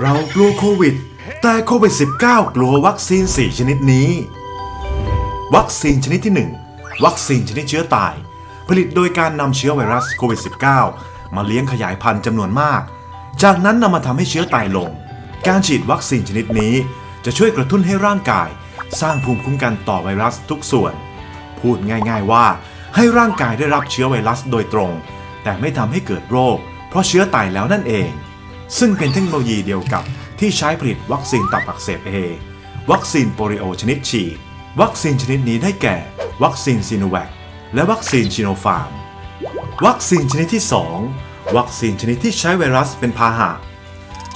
เรากลัวโควิด แต่โควิด -19 กลัววัคซีน 4 ชนิดนี้ วัคซีนชนิดที่ 1 วัคซีนชนิดเชื้อตาย ผลิตโดยการนำเชื้อไวรัสโควิด -19 มาเลี้ยงขยายพันธุ์จำนวนมาก จากนั้นนำมาทำให้เชื้อตายลง การฉีดวัคซีนชนิดนี้ จะช่วยกระตุ้นให้ร่างกาย สร้างภูมิคุ้มกันต่อไวรัสทุกส่วน พูดง่ายๆว่า ให้ร่างกายได้รับเชื้อไวรัสโดยตรง แต่ไม่ทำให้เกิดโรค เพราะเชื้อตายแล้วนั่นเอง ซึ่งเป็นเทคโนโลยีเดียวกับที่ใช้ผลิตวัคซีนตับอักเสบ A วัคซีนโปลิโอชนิดฉีด วัคซีนชนิดนี้ได้แก่ วัคซีนซีโนแวคและวัคซีนชิโนฟาร์ม วัคซีนชนิดที่ 2 วัคซีนชนิดที่ใช้ไวรัสเป็นพาหะ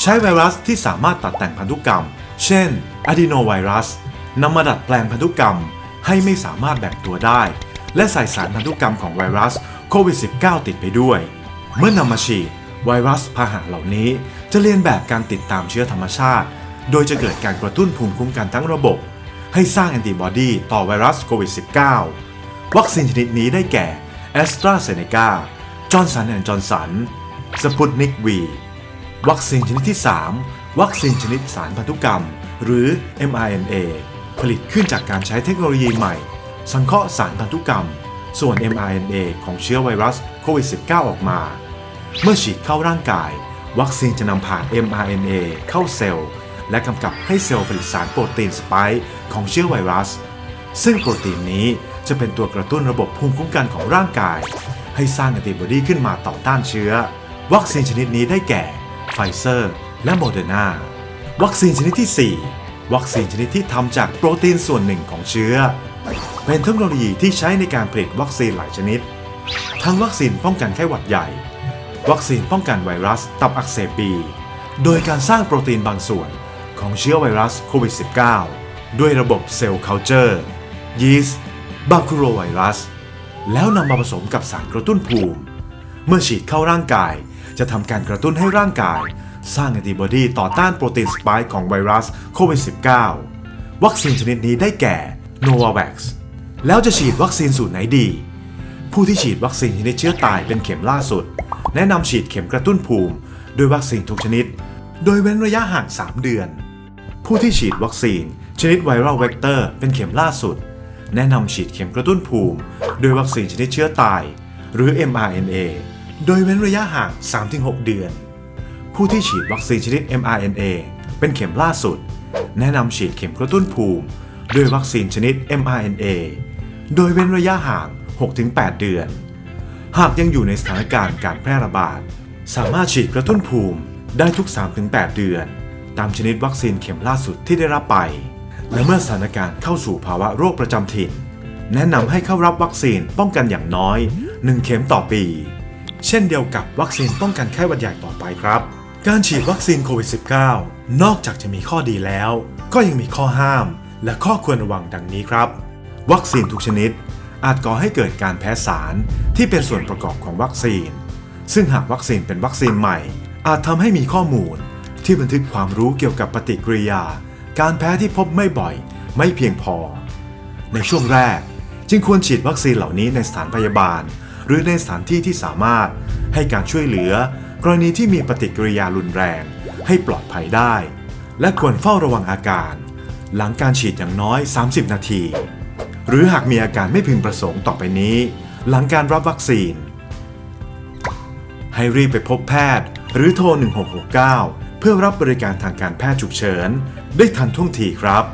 ใช้ไวรัสที่สามารถตัดแต่งพันธุกรรม เช่นอะดีโนไวรัสนำมาดัดแปลงพันธุกรรมให้ไม่สามารถแบ่งตัวได้ และใส่สารพันธุกรรมของไวรัสโควิด -19 ติดไปด้วย เมื่อนำมาฉีด ไวรัสพาหะเหล่านี้ จะเรียนแบบการติดตามเชื้อธรรมชาติ โดยจะเกิดการกระตุ้นภูมิคุ้มกันทั้งระบบ ให้สร้างแอนติบอดีต่อไวรัสโควิด -19 วัคซีนชนิดนี้ได้แก่ a s t r a z เซ e c a จอร์นสันแอนด์จอร์นสันสปุตนิกวีวัคซีนชนิดที่ 3 วัคซีนชนิดสารพันธุกรรม หรือ mRNA ผลิตขึ้นจากการใช้เทคโนโลยีใหม่ สังเคราะห์สารพันธุกรรม ส่วน mRNA ของเชื้อไวรัสโควิด -19 ออกมา เมื่อฉีดเข้าร่างกาย วัคซีนจะนำผ่าน mRNA เข้าเซลล์ และกำกับให้เซลล์ผลิตสารโปรตีนสไปค์ของเชื้อไวรัส ซึ่งโปรตีนนี้จะเป็นตัวกระตุ้นระบบภูมิคุ้มกันของร่างกาย ให้สร้างแอนติบอดีขึ้นมาต่อต้านเชื้อ วัคซีนชนิดนี้ได้แก่ไฟเซอร์ และโมเดอร์นาวัคซีนชนิดที่ 4 วัคซีนชนิดที่ทำจากโปรตีนส่วนหนึ่งของเชื้อ เป็นเทคโนโลยีที่ใช้ในการผลิตวัคซีนหลายชนิด ทั้งวัคซีนป้องกันไข้หวัดใหญ่ วัคซีนป้องกันไวรัสตับอักเสบบี โดยการสร้างโปรตีนบางส่วนของเชื้อไวรัสโควิด -19 ด้วยระบบเซลล์เคาเจอร์ ยีสต์บาคูโรไวรัส แล้วนำมาผสมกับสารกระตุ้นภูมิ เมื่อฉีดเข้าร่างกาย จะทำการกระตุ้นให้ร่างกาย สร้างแอนติบอดีต่อต้านโปรตีนสปายของไวรัสโควิด -19 วัคซีนชนิดนี้ได้แก่ Novavax แล้วจะฉีดวัคซีนสูตรไหนดี ผู้ที่ฉีดวัคซีนชนิดเชื้อตายเป็นเข็มล่าสุด แนะนำฉีดเข็มกระตุ้นภูมิ ด้วยวัคซีนทุกชนิด โดยเว้นระยะห่าง 3 เดือน ผู้ที่ฉีดวัคซีน ชนิดไวรัลเวกเตอร์เป็นเข็มล่าสุด แนะนำฉีดเข็มกระตุ้นภูมิ ด้วยวัคซีนชนิดเชื้อตาย หรือ mRNA โดยเว้นระยะห่าง 3-6 เดือน ผู้ที่ฉีดวัคซีนชนิด mRNA เป็นเข็มล่าสุด แนะนำฉีดเข็มกระตุ้นภูมิ ด้วยวัคซีนชนิด mRNA โดยเว้นระยะห่าง 6-8 เดือน หากยังอยู่ในสถานการณ์การแพร่ระบาด สามารถฉีดกระตุ้นภูมิได้ทุก 3-8 เดือน ตามชนิดวัคซีนเข็มล่าสุดที่ได้รับไป และเมื่อสถานการณ์เข้าสู่ภาวะโรคประจำถิ่น แนะนำให้เข้ารับวัคซีนป้องกันอย่างน้อย 1 เข็มต่อปี เช่นเดียวกับวัคซีนป้องกันไข้หวัดใหญ่ต่อไปครับ การฉีดวัคซีนโควิด -19 นอกจากจะมีข้อดีแล้ว ก็ยังมีข้อห้าม และข้อควรระวังดังนี้ครับ วัคซีนทุกชนิด อาจก่อให้เกิดการแพ้สารที่เป็นส่วนประกอบของวัคซีน ซึ่งหากวัคซีนเป็นวัคซีนใหม่ อาจทำให้มีข้อมูล ที่บันทึกความรู้เกี่ยวกับปฏิกิริยา การแพ้ที่พบไม่บ่อย ไม่เพียงพอ ในช่วงแรก จึงควรฉีดวัคซีนเหล่านี้ในสถานพยาบาล หรือในสถานที่ที่สามารถให้การช่วยเหลือ กรณีที่มีปฏิกิริยารุนแรง ให้ปลอดภัยได้ และควรเฝ้าระวังอาการ หลังการฉีดอย่างน้อย 30 นาที หรือหากมีอาการไม่พึงประสงค์ต่อไปนี้ หลังการรับวัคซีน ให้รีบไปพบแพทย์ หรือโทร 1669 เพื่อรับบริการทางการแพทย์ฉุกเฉิน ได้ทันท่วงทีครับ